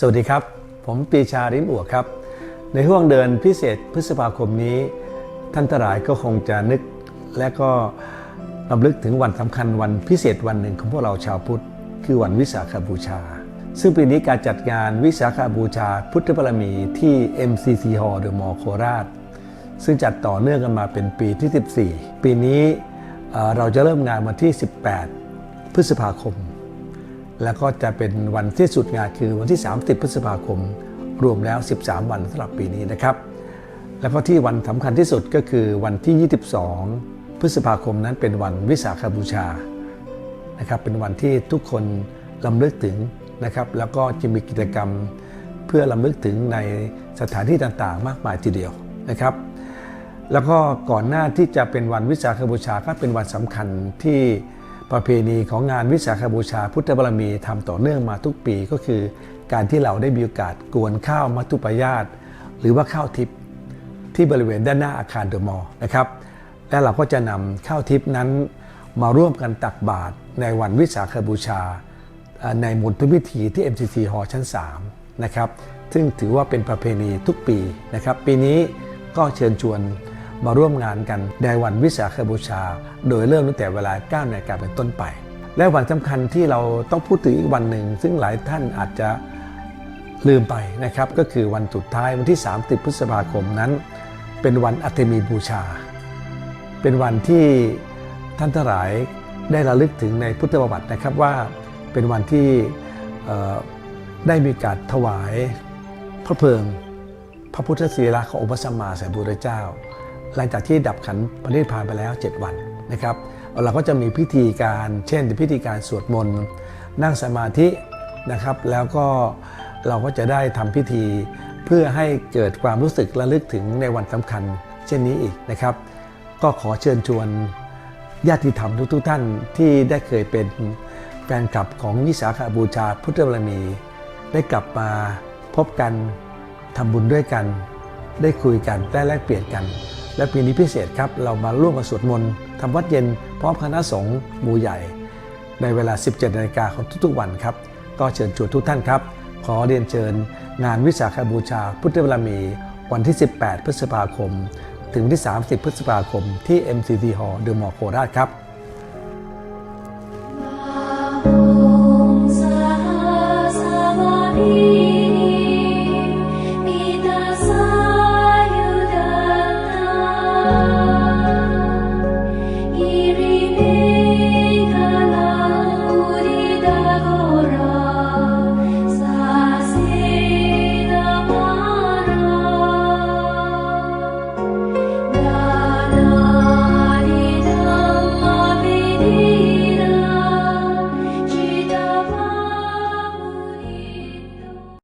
สวัสดีครับ ผมปีชาริมอัวครับ ในห่วงเดือนพิเศษพฤษภาคมนี้ ท่านทั้งหลายก็คงจะนึกและก็รำลึกถึงวันสำคัญวันพิเศษวันหนึ่งของพวกเราชาวพุทธ คือวันวิสาขบูชา ซึ่งปีนี้การจัดงานวิสาขบูชาพุทธบารมีที่ MCC Hall เดอะมอลโคราช ซึ่งจัดต่อเนื่องกันมาเป็นปีที่ 14 ปีนี้เอ่อเราจะเริ่มงานวันที่ 18 พฤษภาคม แล้วก็จะเป็นวันที่สุดงานคือวันที่ 30 พฤษภาคม รวมแล้ว 13 วันสำหรับปีนี้นะครับ แล้วก็ที่วันสำคัญที่สุดก็คือวันที่ 22 พฤษภาคมนั้นเป็นวันวิสาขบูชานะครับเป็นวันที่ทุกคนลำลึกถึงนะครับ แล้วก็จะมีกิจกรรมเพื่อลำลึกถึงในสถานที่ต่างๆ มากมายทีเดียวนะครับ แล้วก็ก่อนหน้าที่จะเป็นวันวิสาขบูชาก็เป็นวันสำคัญที่ ประเพณีของงานวิสาขบูชาพุทธบารมีทำต่อเนื่องมาทุกปีก็คือ การที่เราได้มีโอกาสกวนข้าวมัทุปยาตหรือว่าข้าวทิพย์ที่บริเวณด้านหน้าอาคารเดอะมอลล์นะครับและเราก็จะนำข้าวทิพย์นั้นมาร่วมกันตักบาตรในวันวิสาขบูชา ในมณฑลพิธีที่ MCC Hall ชั้น 3 นะครับ ซึ่งถือว่าเป็นประเพณีทุกปีนะครับ ปีนี้ก็เชิญชวน มาร่วมงานกันในวันวิสาขบูชา โดยเริ่มตั้งแต่เวลา9นาฬิกาเป็นต้นไป และวันสำคัญที่เราต้องพูดถึงอีกวันหนึ่ง ซึ่งหลายท่านอาจจะลืมไปนะครับ ก็คือวันสุดท้ายวันที่ 30 พฤษภาคมนั้น เป็นวันอัตมีบูชา เป็นวันที่ท่านทั้งหลายได้ระลึกถึงในพุทธประวัตินะครับว่าเป็นวันที่ได้มีการถวายพระเพลิง พระพุทธศีละขององค์พระสัมมาสัมพุทธเจ้า หลังจากที่ดับขันปณิพพานไปแล้ว 7 วันนะครับเราก็จะมีพิธีการเช่นพิธีการสวดมนต์นั่งสมาธินะครับแล้วก็เราก็จะได้ทำพิธีเพื่อให้เกิดความรู้สึกระลึกถึงในวันสำคัญ เช่นนี้อีกนะครับ ก็ขอเชิญชวนญาติธรรมทุกๆท่านที่ได้เคยเป็นแฟนคลับของวิสาขบูชาพุทธบารมี ได้กลับมาพบกันทำบุญด้วยกัน ได้คุยกันได้แลกเปลี่ยนกัน และปีนี้พิเศษครับ เรามาร่วมกันสวดมนต์ทำวัดเย็นพร้อมคณะสงฆ์หมู่ใหญ่ ในเวลา 17นาฬิกาของทุกๆวันครับ ก็เชิญชวนทุกท่านครับ ขอเรียนเชิญ งานวิสาขบูชาพุทธบารมี วันที่ 18 พฤษภาคม ถึงวันที่ 30 พฤษภาคมที่ MCC Hall เดอะมอลล์โคราชครับ